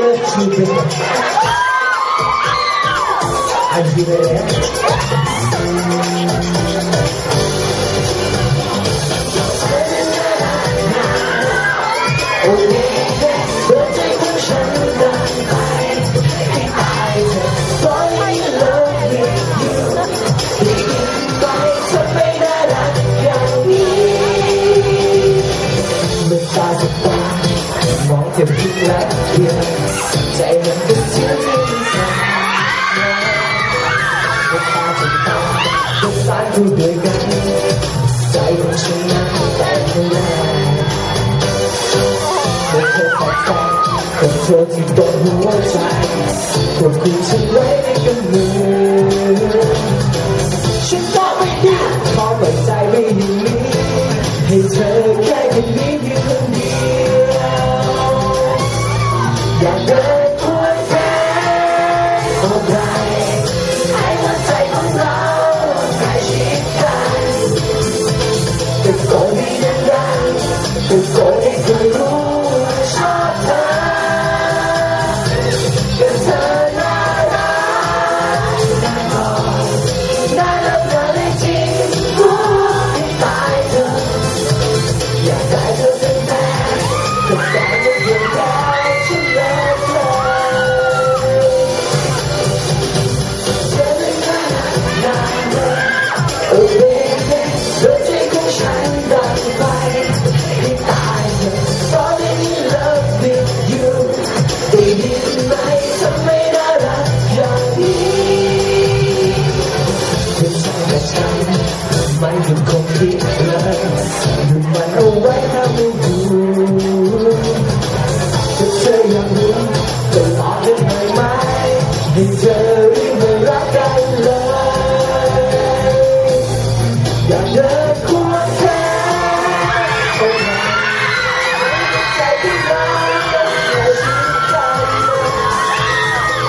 real children. And you จะพิงรักเพียงใจมันก็เชื่อใจมันสั่นน้ำตาจะตามทุกสายพูดด้วยกัน ใจของฉันนั้นแต่ไม่ได้เธอเธอแต่คนเธอที่โดนหัวใจกดคุยฉันไว้ในกำมือฉันก็ไม่ได้ขอเปิดใจไม่ดีให้เธอแค่ It's going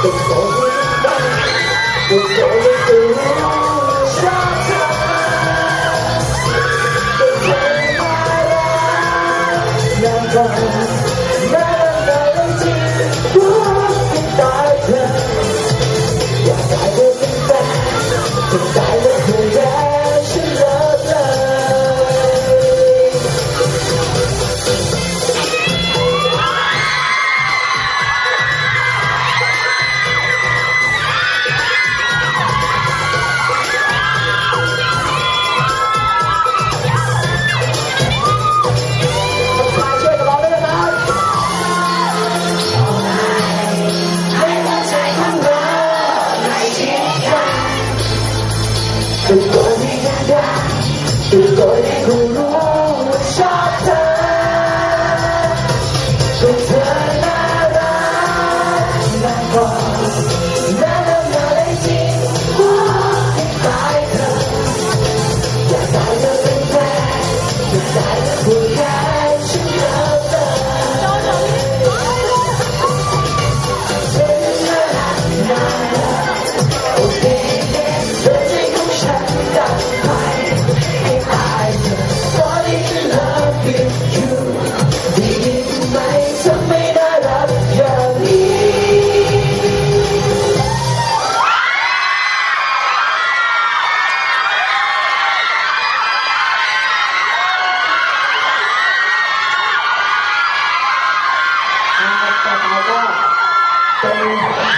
đừng có quên ta đừng có lên từ xa xa đừng quên mai ra ngàn vàng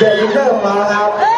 有一个娃娃。